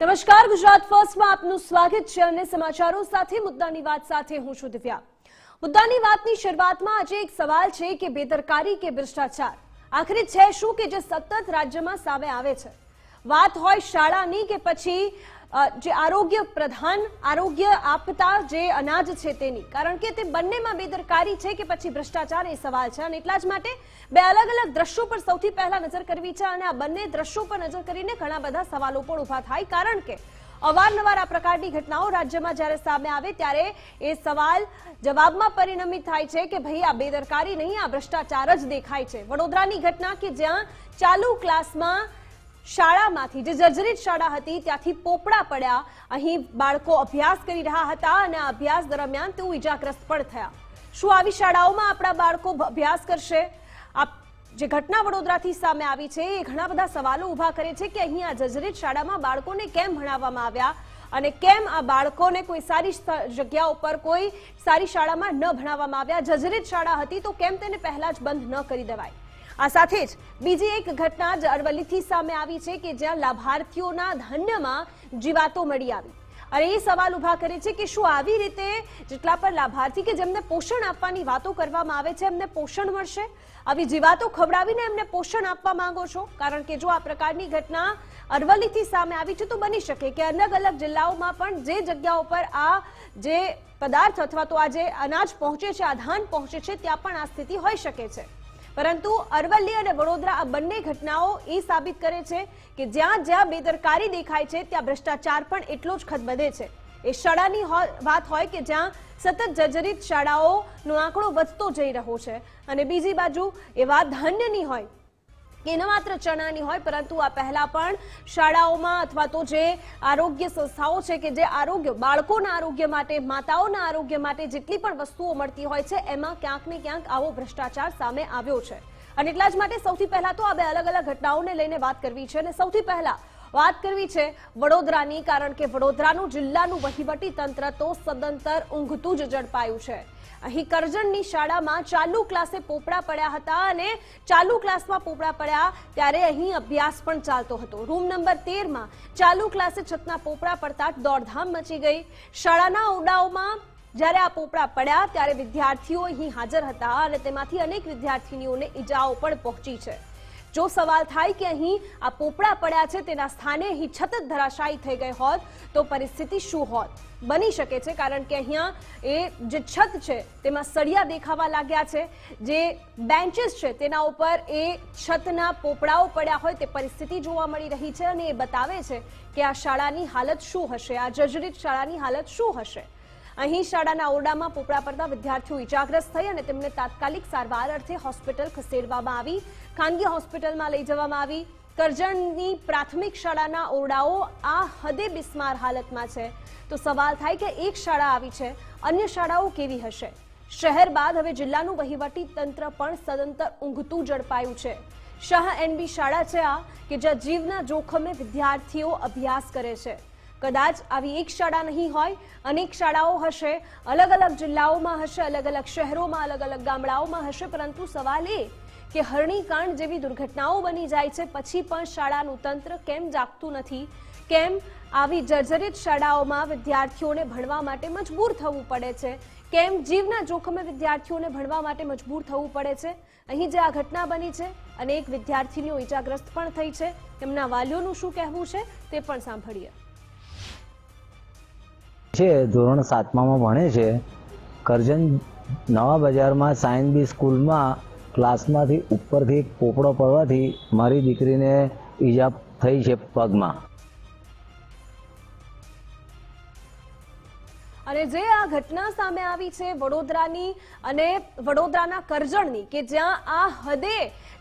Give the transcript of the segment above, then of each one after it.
નમસ્કાર, ગુજરાત ફર્સ્ટમાં આપનું સ્વાગત છે અને સમાચારો સાથે, મુદ્દાની વાત સાથે હું છું દિવ્યા. મુદ્દાની વાતની શરૂઆતમાં આજે એક સવાલ છે કે બેદરકારી કે ભ્રષ્ટાચાર? આખરે છે શું કે જે સતત રાજ્યમાં સામે આવે છે? વાત હોય શાળાની કે પછી જે આરોગ્ય પ્રધાન, આરોગ્ય આપતા જે અનાજ છે તેની. કારણ કે તે બંનેમાં બેદરકારી છે કે પછી ભ્રષ્ટાચાર એ સવાલ છે. અને એટલા જ માટે બે અલગ અલગ દ્રશ્યો પર સૌથી પહેલા નજર કરવી છે અને આ બંને દ્રશ્યો પર નજર કરીને ઘણા બધા સવાલો પણ ઊભા થાય. કારણ કે અવારનવાર આ પ્રકારની ઘટનાઓ રાજ્યમાં જ્યારે સામે આવે ત્યારે એ સવાલ જવાબમાં પરિણમિત થાય છે કે ભાઈ આ બેદરકારી નહીં, આ ભ્રષ્ટાચાર જ દેખાય છે. વડોદરાની ઘટના કે જ્યાં ચાલુ ક્લાસમાં શાળામાંથી, જે જર્જરિત શાળા હતી, ત્યાંથી પોપડા પડ્યા. અહીં બાળકો અભ્યાસ કરી રહ્યા હતા અને અભ્યાસ દરમિયાન તેઓ ઈજાગ્રસ્ત પણ થયા. શું આવી શાળાઓમાં આપણા બાળકો અભ્યાસ કરશે? આ જે ઘટના વડોદરાથી સામે આવી છે, એ ઘણા બધા સવાલો ઊભા કરે છે કે અહીં આ જર્જરિત શાળામાં બાળકોને કેમ ભણાવવામાં આવ્યા? અને કેમ આ બાળકોને કોઈ સારી જગ્યા ઉપર કોઈ સારી શાળામાં ન ભણાવવામાં આવ્યા? જર્જરિત શાળા હતી તો કેમ તેને પહેલા જ બંધ ન કરી દેવાય? આ સાથે જ બીજી એક ઘટના જ અરવલ્લીથી સામે આવી છે કે જ્યાં લાભાર્થીઓના ધાન્યમાં જીવાતો મળી આવી. અને એ સવાલ ઊભા કરે છે કે શું આવી રીતે જેટલા પણ લાભાર્થી કે જેમને પોષણ આપવાની વાતો કરવામાં આવે છે, એમને પોષણ મળશે? આવી જીવાતો ખવડાવીને એમને પોષણ આપવા માંગો છો? કારણ કે જો આ પ્રકારની ઘટના અરવલ્લીથી સામે આવી છે તો બની શકે કે અલગ અલગ જિલ્લાઓમાં પણ જે જગ્યાઓ પર આ જે પદાર્થ અથવા તો આ જે અનાજ પહોંચે છે, આ ધાન પહોંચે છે, ત્યાં પણ આ સ્થિતિ હોઈ શકે છે. પરંતુ અરવલ્લી અને વડોદરા આ બંને ઘટનાઓ એ સાબિત કરે છે કે જ્યાં જ્યાં બેદરકારી દેખાય છે, ત્યાં ભ્રષ્ટાચાર પણ એટલો જ ખદબદે છે. એ શાળાની વાત હોય કે જ્યાં સતત જર્જરિત શાળાઓનો આંકડો વધતો જઈ રહ્યો છે. અને બીજી બાજુ એ વાત ધાન્યની હોય કે ન માત્ર ચણાની હોય, પરંતુ આ પહેલા પણ શાળાઓમાં અથવા તો જે આરોગ્ય સંસ્થાઓ છે કે જે આરોગ્ય, બાળકોના આરોગ્ય માટે, માતાઓના આરોગ્ય માટે જેટલી પણ વસ્તુઓ મળતી હોય છે, એમાં ક્યાંક ને ક્યાંક આવો ભ્રષ્ટાચાર સામે આવ્યો છે. અને એટલા જ માટે સૌથી પહેલા તો આ બે અલગ અલગ ઘટનાઓને લઈને વાત કરવી છે અને સૌથી પહેલા વાત કરવી છે વડોદરાની, કારણ કે વડોદરાનું જિલ્લાનું વહીવટી તંત્ર તો સદંતર ઊંઘતું જ ઝડપાયું છે. અહીં કરજણની શાળામાં ચાલુ ક્લાસે પોપડા પડ્યા હતા અને ચાલુ ક્લાસમાં પોપડા પડ્યા ત્યારે અહીં અભ્યાસ પણ ચાલતો હતો. રૂમ નંબર તેરમાં ચાલુ ક્લાસે છતના પોપડા પડતા દોડધામ મચી ગઈ. શાળાના ઓરડાઓમાં જ્યારે આ પોપડા પડ્યા ત્યારે વિદ્યાર્થીઓ અહીં હાજર હતા અને તેમાંથી અનેક વિદ્યાર્થીનીઓને ઈજાઓ પણ પહોંચી છે. જો સવાલ થાય કે અહીં આ પોપડા પડ્યા છે, તેના સ્થાને અહીં છત ધરાશાયી થઈ ગઈ હોત, તો પરિસ્થિતિ શું હોત? બની શકે છે, કારણ કે અહીંયા એ જે છત છે, તેમાં સળિયા દેખાવા લાગ્યા છે. જે બેન્ચીસ છે, તેના ઉપર એ છતના પોપડાઓ પડ્યા હોય તે પરિસ્થિતિ જોવા મળી રહી છે અને એ બતાવે છે કે આ શાળાની હાલત શું હશે, આ જર્જરિત શાળાની હાલત શું હશે? અહીં શાળાના ઓરડામાં પોપડા પડતા વિદ્યાર્થીઓ ઇજાગ્રસ્ત થઈ અને તેમને તાત્કાલિક સારવાર અર્થે હોસ્પિટલ ખસેડવામાં આવી. ખાનગી હોસ્પિટલમાં લઈ જવામાં આવી. કરજણની પ્રાથમિક શાળાના ઓરડાઓ આ હદે બિસ્માર હાલતમાં છે. તો સવાલ થાય કે એક શાળા આવી છે, અન્ય શાળાઓ કેવી હશે? શહેર બાદ હવે જિલ્લાનું વહીવટી તંત્ર પણ સદંતર ઊંઘતું ઝડપાયું છે. શાહ એનબી શાળા છે આ, કે જ્યાં જીવના જોખમે વિદ્યાર્થીઓ અભ્યાસ કરે છે. કદાચ આવી એક શાળા નહીં હોય, અનેક શાળાઓ હશે, અલગ અલગ જિલ્લાઓમાં હશે, અલગ અલગ શહેરોમાં, અલગ અલગ ગામડાઓમાં હશે, પરંતુ સવાલ એ કે હરણીકાંડ જેવી દુર્ઘટનાઓ બની જાય છે, પછી પણ શાળાનું તંત્ર કેમ જાગતું નથી? કેમ આવી જર્જરિત શાળાઓમાં વિદ્યાર્થીઓને ભણવા માટે મજબૂર થવું પડે છે? કેમ જીવના જોખમે વિદ્યાર્થીઓને ભણવા માટે મજબૂર થવું પડે છે? અહીં જે આ ઘટના બની છે, અનેક વિદ્યાર્થીનીઓ ઈજાગ્રસ્ત પણ થઈ છે. તેમના વાલીઓનું શું કહેવું છે, તે પણ સાંભળીએ. છે, ધોરણ સાતમામાં ભણે છે. કરજણ નવા બજારમાં સાયન્સ બી સ્કૂલમાં ક્લાસમાંથી ઉપરથી પોપડો પડવાથી મારી દીકરીને ઈજા થઈ છે પગમાં. અને જે આ ઘટના સામે આવી છે વડોદરાની અને વડોદરાના કરજણની કે જ્યાં આ હદે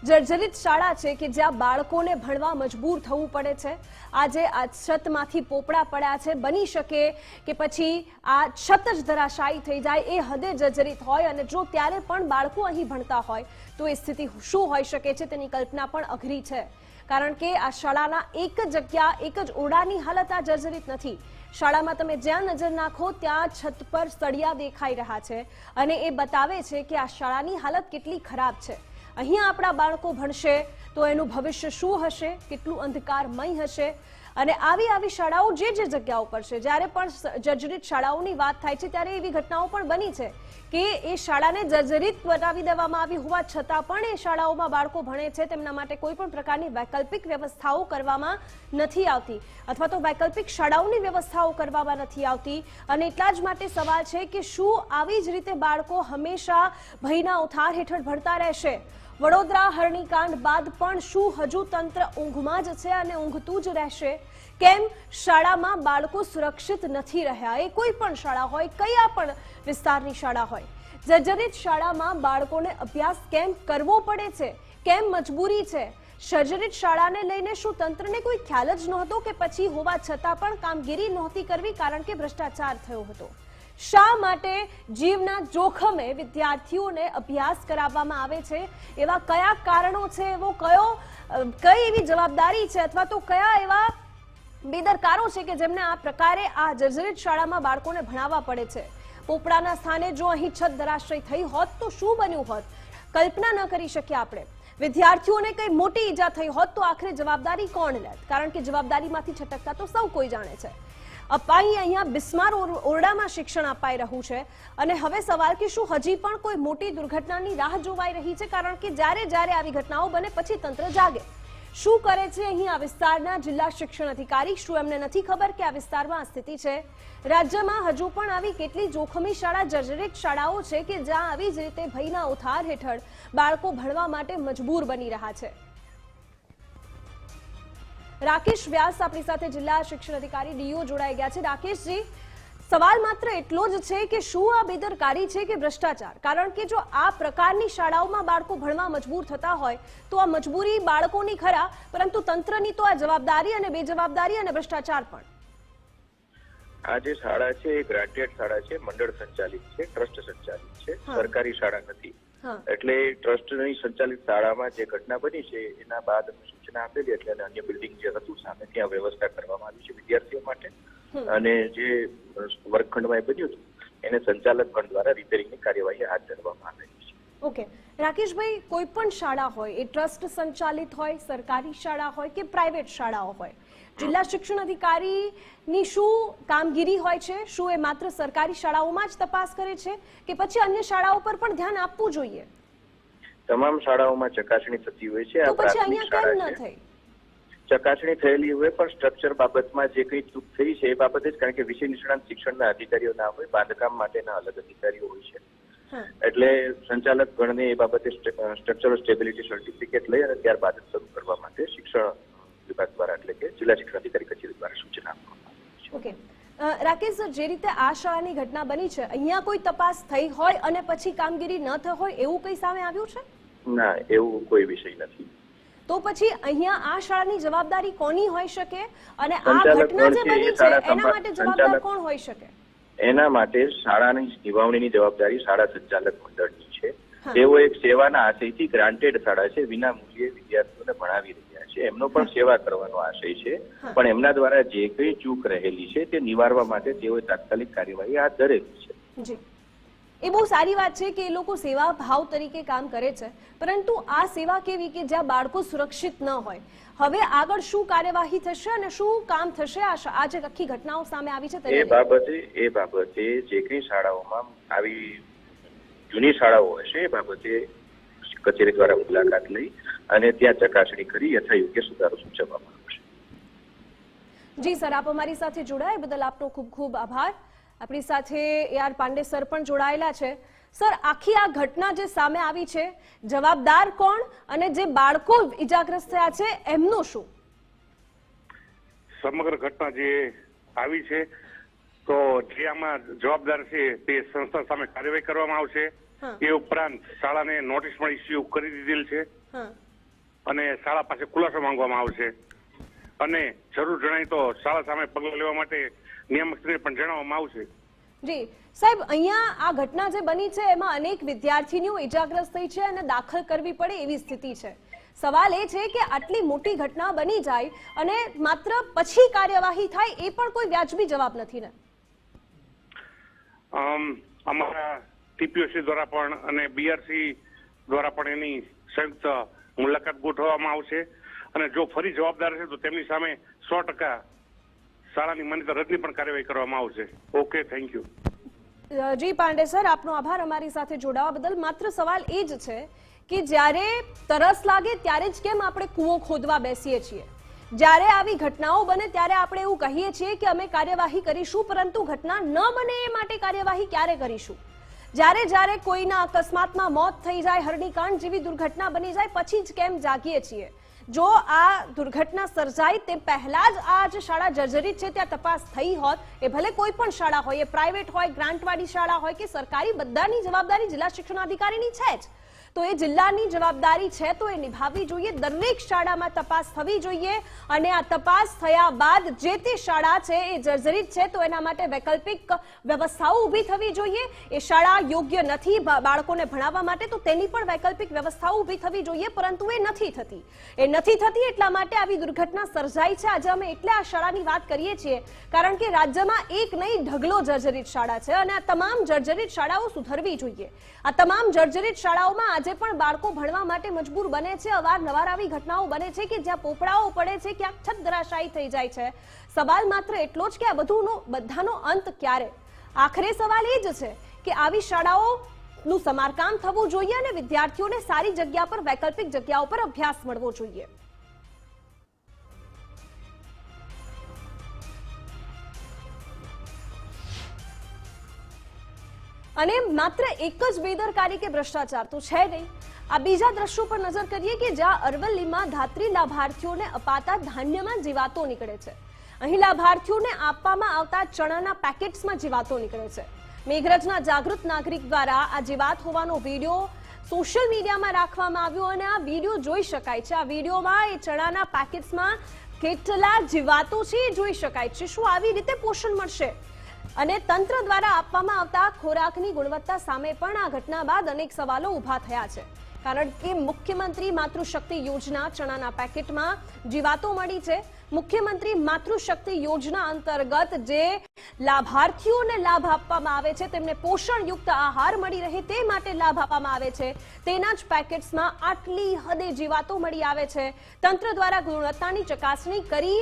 જર્જરિત શાળા છે કે જ્યાં બાળકોને ભણવા મજબૂર થવું પડે છે. આજે આ છતમાંથી પોપડા પડ્યા છે. બની શકે કે પછી આ છત જ ધરાશાયી થઈ જાય, એ હદે જર્જરિત હોય અને જો ત્યારે પણ બાળકો અહીં ભણતા હોય, તો એ સ્થિતિ શું હોઈ શકે છે તેની કલ્પના પણ અઘરી છે. કારણ કે આ શાળાના એક જ જગ્યા, એક જ ઓરડાની હાલત આ જર્જરિત નથી. શાળામાં તમે જ્યાં નજર નાખો, ત્યાં છત પર સળિયા દેખાઈ રહ્યા છે અને એ બતાવે છે કે આ શાળાની હાલત કેટલી ખરાબ છે. અહીંયા આપણા બાળકો ભણશે તો એનું ભવિષ્ય શું હશે? કેટલું અંધકારમય હશે? અને આવી આવી શાળાઓ જે જે જગ્યાઓ પર છે, જ્યારે પણ જર્જરિત શાળાઓની વાત થાય છે, ત્યારે એવી ઘટનાઓ પણ બની છે કે એ શાળાને જર્જરિત બનાવી દેવામાં આવી હોવા છતાં પણ એ શાળાઓમાં બાળકો ભણે છે. તેમના માટે કોઈ પણ પ્રકારની વૈકલ્પિક વ્યવસ્થાઓ કરવામાં નથી આવતી અથવા તો વૈકલ્પિક શાળાઓની વ્યવસ્થાઓ કરવામાં નથી આવતી. અને એટલા જ માટે સવાલ છે કે શું આવી જ રીતે બાળકો હંમેશા ભયના ઉથાર હેઠળ ભણતા રહેશે? વડોદરા હરણીકાંડ બાદ પણ શું હજુ તંત્ર ઊંઘમાં જ છે અને ઊંઘતું જ રહેશે? કેમ? શાળામાં બાળકો સુરક્ષિત નથી રહ્યા. એ કોઈ પણ શાળા હોય, કયા પણ વિસ્તારની શાળા હોય. જર્જરિત શાળામાં બાળકોને અભ્યાસ કેમ કરવો પડે છે? કેમ મજબૂરી છે? સર્જરિત શાળાને લઈને શું તંત્રને કોઈ ખ્યાલ જ નહોતો કે પછી હોવા છતાં પણ કામગીરી નહોતી કરવી કારણ કે ભ્રષ્ટાચાર થયો હતો? શા માટે જીવના જોખમે વિદ્યાર્થીઓને અભ્યાસ કરાવવામાં આવે છે? એવા કયા કારણો છે? એવો કયો કઈ એવી જવાબદારી છે અથવા તો કયા એવા બેદરકારો છે કે જેમને આ પ્રકારે આ જર્જરિત શાળામાં બાળકોને ભણાવવા પડે છે? પોપડાના સ્થાને જો અહીં છત ધરાશ્રય થઈ હોત તો શું બન્યું હોત? કલ્પના ન કરી શકીએ આપણે. વિદ્યાર્થીઓને કઈ મોટી ઈજા થઈ હોત તો આખરે જવાબદારી કોણ લેત? કારણ કે જવાબદારીમાંથી છટકતા તો સૌ કોઈ જાણે છે. અપાઈ અહીંયા બિસ્માર ઓરડામાં શિક્ષણ અપાઈ રહ્યું છે. અને હવે સવાલ કે શું હજી પણ કોઈ મોટી દુર્ઘટનાની રાહ જોવાઈ રહી છે? કારણ કે જ્યારે જ્યારે આવી ઘટનાઓ બને પછી તંત્ર જાગે. શું કરે છે અહીં આ વિસ્તારના જિલ્લા શિક્ષણ અધિકારી? શું એમને નથી ખબર કે આ વિસ્તારમાં આ સ્થિતિ છે? રાજ્યમાં હજુ પણ આવી કેટલી જોખમી શાળા, જર્જરિત શાળાઓ છે કે જ્યાં આવી જ રીતે ભયના ઉથાર હેઠળ બાળકો ભણવા માટે મજબૂર બની રહ્યા છે? રાકેશ વ્યાસ આપણી સાથે જિલ્લા શિક્ષણ અધિકારી ડીઓ જોડાઈ ગયા છે. રાકેશજી સવાલ માત્ર એટલો જ છે કે શું આ બેદરકારી છે કે ભ્રષ્ટાચાર? કારણ કે જો આ પ્રકારની શાળાઓમાં બાળકો ભણવા મજબૂર થતા હોય તો આ મજબૂરી બાળકોની ખરા પરંતુ તંત્રની તો આ જવાબદારી અને બેજવાબદારી અને ભ્રષ્ટાચાર પણ. આ જે શાળા છે એ ગ્રાન્ટેડ શાળા છે મંડળ સંચાલિત છે ટ્રસ્ટ સંચાલિત છે સરકારી શાળા નથી. એટલે ટ્રસ્ટની સંચાલિત શાળામાં જે ઘટના બની છે એના બાદ અમે સૂચના આપેલી એટલે અને અન્ય બિલ્ડિંગ જે હતું સામે ત્યાં વ્યવસ્થા કરવામાં આવી છે વિદ્યાર્થીઓ માટે. અને જે વર્ગખંડમાં એ બન્યું હતું એને સંચાલક ગણ દ્વારા રિપેરિંગની કાર્યવાહી હાથ ધરવામાં આવેલી છે. ઓકે. રાકેશભાઈ કોઈ પણ શાળા હોય એ ટ્રસ્ટ સંચાલિત હોય સરકારી શાળા હોય કે પ્રાઇવેટ શાળાઓ હોય જિલ્લા શિક્ષણ અધિકારીની શું કામગીરી હોય છે? શું એ માત્ર સરકારી શાળાઓમાં જ તપાસ કરે છે કે પછી અન્ય શાળાઓ પર પણ ધ્યાન આપવું જોઈએ? તમામ શાળાઓમાં ચકાસણી થતી હોય છે. આ પ્રાથમિક અહીંયા કેમ શાળા ન છે. ચકાસણી થયેલી હોય પણ સ્ટ્રક્ચર બાબતમાં જે કંઈ ચૂક થઈ છે એ બાબતે જ કારણ કે વિષય નિષ્ણાંત શિક્ષણના અધિકારીઓ ના હોય બાંધકામ માટેના અલગ અધિકારીઓ હોય છે. એટલે સંચાલક ગણને એ બાબતે સ્ટ્રક્ચરલ સ્ટેબિલિટી સર્ટિફિકેટ લઈ અને ત્યારબાદ શરૂ કરવા માટે શિક્ષણ વિભાગ દ્વારા એટલે કે જિલ્લા શિક્ષણ અધિકારી કચેરી દ્વારા સૂચના આપવામાં ઓકે. રાકેશ સર જે રીતે આ શાળાની ઘટના બની છે અહીંયા કોઈ તપાસ થઈ હોય અને પછી કામગીરી ન થઈ હોય એવું કંઈ સામે આવ્યું છે? ના એવું કોઈ વિષય નથી. તો પછી અહીંયા આ શાળાની જવાબદારી કોની હોઈ શકે? અને આ ઘટના જે બની છે એના માટે જવાબદાર કોણ હોઈ શકે? એના માટે શાળાની નિભાવણીની જવાબદારી શાળા સંચાલક મંડળની છે. તેઓ એક સેવાના આશયથી ગ્રાન્ટેડ શાળા છે વિના મૂલ્યે વિદ્યાર્થીઓને ભણાવી રહ્યા છે. એમનો પણ સેવા કરવાનો આશય છે. પણ એમના દ્વારા જે કંઈ ચૂક રહેલી છે તે નિવારવા માટે તેઓએ તાત્કાલિક કાર્યવાહી હાથ ધરેલી છે. જી. એ બહુ સારી વાત છે કે એ લોકો સેવા ભાવ તરીકે કામ કરે છે. પરંતુ આ સેવા કેવી કે જ્યાં બાળકો સુરક્ષિત ન હોય. હવે આગળ શું કાર્યવાહી થશે અને શું કામ થશે? આ જે આખી ઘટનાઓ સામે આવી છે એ બાબતે એ બાબતે જે કઈ શાળાઓમાં આવી જૂની શાળાઓ હશે એ બાબતે કચેરી દ્વારા મુલાકાત લઈ અને ત્યાં ચકાસણી કરી યથાયોગ્ય સુધારો સૂચવવામાં આવશે. જી સર આપ અમારી સાથે જોડાયા બદલ આપનો ખૂબ ખૂબ આભાર. આપણી સાથે એ આર પાંડે સર પણ જોડાયેલા છે. સર આખી આ ઘટના જે સામે આવી છે જવાબદાર કોણ અને જે બાળકો ઈજાગ્રસ્ત થયા છે એમનું શું? સમગ્ર ઘટના જે આવી છે તો જે આમાં જવાબદાર છે તે સંસ્થા સામે કાર્યવાહી કરવામાં આવશે. એ ઉપરાંત શાળાને નોટિસ પણ ઇસ્યુ કરી દીધેલ છે. અને શાળા પાસે ખુલાસો માંગવામાં આવશે. અને જરૂર જણાય તો શાળા સામે પગલાં લેવા માટે નિયામક પણ જણાવવામાં આવશે. જી સાહેબ અહીંયા આ ઘટના જે બની છે એમાં અનેક વિદ્યાર્થીનીઓ ઇજાગ્રસ્ત થઈ છે અને દાખલ કરવી પડે એવી સ્થિતિ છે. સવાલ એ છે કે આટલી મોટી ઘટના બની જાય અને માત્ર પછી કાર્યવાહી થાય એ પણ કોઈ વ્યાજબી જવાબ નથી ને? અમ, અમારા ટીપીઓસી દ્વારા પણ અને બીઆરસી દ્વારા પણ એની સંયુક્ત મુલાકાત ગોઠવવામાં આવશે. અને જો ફરી જવાબદાર છે તો તેમની સામે સો ટકા શાળાની માન્યતા પણ કાર્યવાહી કરવામાં આવશે. Okay thank you ji Pandey sir, આપનો આભાર અમારી સાથે જોડાવા બદલ. માત્ર સવાલ એ જ છે કે જ્યારે તરસ લાગે ત્યારે જ કેમ આપણે કૂવો ખોદવા બેસીએ છીએ? જ્યારે આવી ઘટનાઓ બને ત્યારે આપણે એવું કહીએ છીએ કે અમે કાર્યવાહી કરીશું, પરંતુ ઘટના ન બને એ માટે કાર્યવાહી ક્યારે કરીશું? જ્યારે જ્યારે કોઈના અકસ્માતમાં મોત થઈ જાય, હરણીકાંડ જેવી દુર્ઘટના બની જાય, પછી જ કેમ જાગીએ છીએ? જો આ દુર્ઘટના સર્જાય, તે પહેલા જ આ જે શાળા જર્જરિત છે, ત્યાં તપાસ થઈ હોત, એ ભલે કોઈ પણ શાળા હોય, એ પ્રાઇવેટ હોય ગ્રાન્ટવાળી શાળા હોય કે સરકારી, બધાની જવાબદારી જિલ્લા શિક્ષણાધિકારીની છે જ. તો એ જિલ્લાની જવાબદારી છે તો એ નિભાવવી જોઈએ. દરેક શાળામાં તપાસ થવી જોઈએ અને આ તપાસ થયા બાદ જે તે શાળા છે એ જર્જરિત છે તો એના માટે વૈકલ્પિક વ્યવસ્થાઓ ઊભી થવી જોઈએ. એ શાળા યોગ્ય નથી બાળકોને ભણાવવા માટે તો તેની પણ વૈકલ્પિક વ્યવસ્થાઓ ઊભી થવી જોઈએ, પરંતુ એ નથી થતી. એ નથી થતી એટલા માટે આવી દુર્ઘટના સર્જાઈ છે. આજે અમે એટલે આ શાળાની વાત કરીએ છીએ, કારણ કે રાજ્યમાં એક નહીં, ઢગલો જર્જરિત શાળા છે અને આ તમામ જર્જરિત શાળાઓ સુધરવી જોઈએ. આ તમામ જર્જરિત શાળાઓમાં આજે પણ બાળકો ભણવા માટે મજબૂર બને છે. અવારનવાર આવી ઘટનાઓ બને છે કે જ્યાં પોપડાઓ પડે છે, ક્યાંક છત ધરાશાયી થઈ જાય છે. સવાલ માત્ર એટલો જ કે આ બધુંનો, બધાનો અંત ક્યારે? આખરે સવાલ એ જ છે કે આવી શાળાઓ નું સમારકામ થવું જોઈએ અને વિદ્યાર્થીઓને સારી જગ્યા પર, વૈકલ્પિક જગ્યાઓ પર અભ્યાસ મળવો જોઈએ. અને માત્ર એક જ બેદરકારી કે ભ્રષ્ટાચાર તો છે નહીં. આ બીજા દ્રશ્યો પર નજર કરીએ કે જ્યાં અરવલ્લીમાં ધાત્રી લાભાર્થીઓને અપાતા ધાન્યમાં જીવાતો નીકળે છે. અહીં લાભાર્થીઓને આપવામાં આવતા ચણાના પેકેટ્સમાં જીવાતો નીકળે છે. મેઘરજના જાગૃત નાગરિક દ્વારા આ જીવાત હોવાનો વીડિયો સોશિયલ મીડિયામાં રાખવામાં આવ્યો અને આ વીડિયો જોઈ શકાય છે. આ વિડીયોમાં એ ચણાના પેકેટ્સમાં કેટલા જીવાતો છે એ જોઈ શકાય છે. શું આવી રીતે પોષણ મળશે? અને તંત્ર દ્વારા આપવામાં આવતા ખોરાકની ગુણવત્તા સામે પણ આ ઘટના બાદ અનેક સવાલો ઊભા થયા છે. કારણ કે મુખ્યમંત્રી માતૃશક્તિ યોજના ચણાના પેકેટમાં જીવાતો મળી છે. મુખ્યમંત્રી માતૃશક્તિ યોજના અંતર્ગત જે લાભાર્થીઓને લાભ આપવામાં આવે છે, તેમને પોષણયુક્ત આહાર મળી રહે તે માટે લાભ આપવામાં આવે છે. તેના જ પેકેટ્સમાં આટલી હદે જીવાતો મળી આવે છે. તંત્ર દ્વારા ગુણવત્તાની ચકાસણી કરી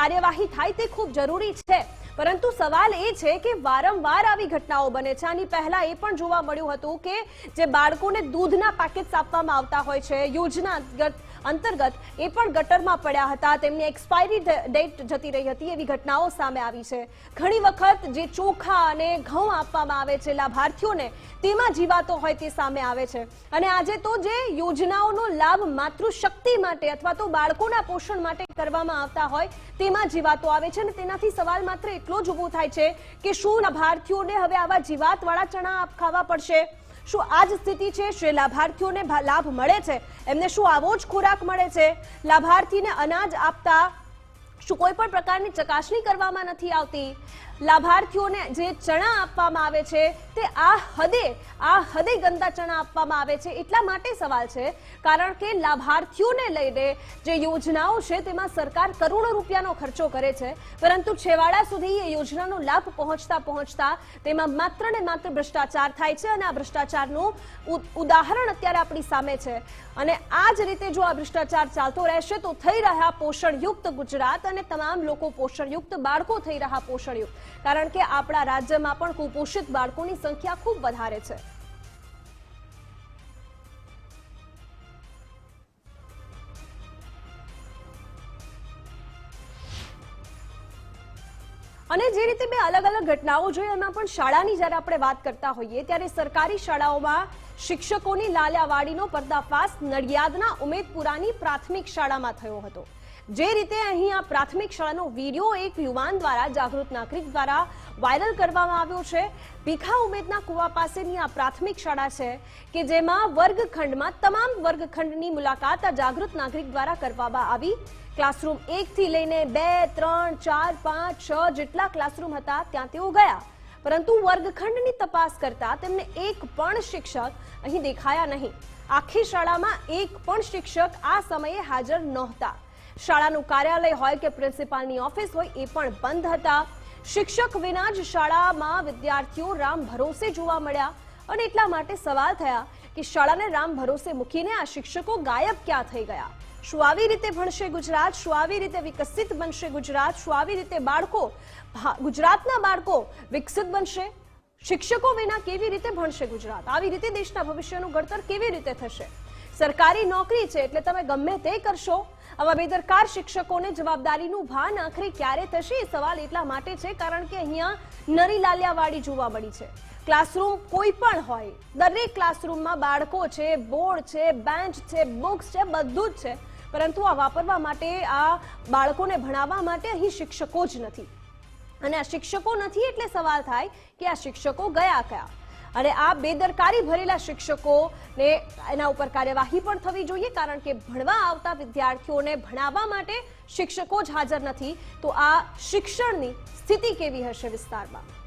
કાર્યવાહી થાય તે ખૂબ જરૂરી છે. પરંતુ સવાલ એ છે કે વારંવાર આવી ઘટનાઓ બને છે. આની પહેલા એ પણ જોવા મળ્યું હતું કે જે બાળકોને દૂધના પેકેટ્સ આપવામાં આવતા હોય છે, યોજના અંતર્ગત અંતર્ગત એ પણ ગટરમાં પડ્યા હતા. તેમની એક્સપાયરી ડેટ જતી રહી હતી. એવી ઘટનાઓ સામે આવી છે. ઘણી વખત જે ચોખા અને ઘઉં આપવામાં આવે છે, લાભાર્થીઓને તેમાં જીવાતો હોય તે સામે આવે છે. અને આજે તો જે યોજનાઓનો લાભ માતૃશક્તિ માટે અથવા તો બાળકોના પોષણ માટે કરવામાં આવતા હોય, તેમાં જીવાતો આવે છે. અને તેનાથી સવાલ માત્ર એટલો જ ઊભો થાય છે કે શું લાભાર્થીઓને હવે આવા જીવાતવાળા ચણા ખાવા પડશે? શું આ જ સ્થિતિ છે? જે લાભાર્થીઓને લાભ મળે છે? એમને શું આવો જ ખોરાક મળે છે? લાભાર્થીને અનાજ આપતા શું કોઈ પણ પ્રકારની ચકાસણી કરવામાં નથી આવતી? લાભાર્થીઓને જે ચણા આપવામાં આવે છે, તે આ હદે આ હદે ગંદા ચણા આપવામાં આવે છે, એટલા માટે સવાલ છે. કારણ કે લાભાર્થીઓને લઈને જે યોજનાઓ છે, તેમાં સરકાર કરોડો રૂપિયાનો ખર્ચો કરે છે. પરંતુ છેવાડા સુધી એ યોજનાનો લાભ પહોંચતા પહોંચતા તેમાં માત્ર ને માત્ર ભ્રષ્ટાચાર થાય છે અને આ ભ્રષ્ટાચારનું ઉદાહરણ અત્યારે આપણી સામે છે. અને આ જ રીતે જો આ ભ્રષ્ટાચાર ચાલતો રહેશે, તો થઈ રહ્યા પોષણયુક્ત ગુજરાત અને તમામ લોકો પોષણયુક્ત બાળકો થઈ રહ્યા પોષણયુક્ત. કારણ કે આપણા રાજ્યમાં પણ કુપોષિત બાળકોની સંખ્યા ખૂબ વધારે છે. અને જે રીતે બે અલગ અલગ ઘટનાઓ જોઈ, એમાં પણ શાળાની જ્યારે આપણે વાત કરતા હોઈએ, ત્યારે સરકારી શાળાઓમાં શિક્ષકોની લાલ્યાવાડીનો પર્દાફાશ નડિયાદના ઉમેદપુરાની પ્રાથમિક શાળામાં થયો હતો. જે રીતે અહીં આ પ્રાથમિક શાળાનો વીડિયો એક યુવાન દ્વારા જાગૃત નાગરિક દ્વારા વાયરલ કરવામાં આવ્યો છે. ભીખા ઉમેદના કુવા પાસેની આ પ્રાથમિક શાળા છે કે જેમાં વર્ગખંડમાં તમામ વર્ગખંડની મુલાકાત આ જાગૃત નાગરિક દ્વારા કરવામાં આવી. ક્લાસરૂમ એકથી લઈને બે, ત્રણ, ચાર, પાંચ, છ જેટલા ક્લાસરૂમ હતા ત્યાં તેઓ ગયા. પરંતુ વર્ગખંડની તપાસ કરતા તેમને એક પણ શિક્ષક અહીં દેખાયા નહીં. આખી શાળામાં એક પણ શિક્ષક આ સમયે હાજર નહોતા. શાળાનું કાર્યાલય હોય કે પ્રિન્સિપાલની ઓફિસ હોય, એ પણ બંધ હતા. શિક્ષક વિના જ શાળામાં વિદ્યાર્થીઓ રામ ભરોસે જોવા મળ્યા અને એટલા માટે સવાલ થયા કે શાળાને રામ ભરોસે મૂકીને આ શિક્ષકો ગાયબ ક્યાં થઈ ગયા? શું આવી રીતે ભણશે ગુજરાત? શું આવી રીતે વિકસિત બનશે ગુજરાત? શું આવી રીતે બાળકો ગુજરાતના બાળકો વિકસિત બનશે? શિક્ષકો વિના કેવી રીતે ભણશે ગુજરાત? આવી રીતે દેશના ભવિષ્યનું ઘડતર કેવી રીતે થશે? સરકારી નોકરી છે એટલે તમે ગમે તે કરશો. આવા બેદરકાર શિક્ષકોને જવાબદારીનું ભાન આખરે ક્યારે થશે એ સવાલ એટલા માટે છે કારણ કે અહીંયા નરી લાલિયાવાડી જોવા મળી છે. ક્લાસરૂમ કોઈ પણ હોય, દરેક ક્લાસરૂમમાં બાળકો છે, બોર્ડ છે, બેન્ચ છે, બુક્સ છે, બધું જ છે. પરંતુ આ વાપરવા માટે, આ બાળકોને ભણાવવા માટે અહીં શિક્ષકો જ નથી. અને આ શિક્ષકો નથી એટલે સવાલ થાય કે આ શિક્ષકો ગયા કયા? અને આ બેદરકારી ભરેલા શિક્ષકોને એના ઉપર કાર્યવાહી પણ થવી જોઈએ, કારણ કે ભણવા આવતા વિદ્યાર્થીઓને ભણાવવા માટે શિક્ષકો જ હાજર નથી. તો આ શિક્ષણની સ્થિતિ કેવી હશે વિસ્તારમાં?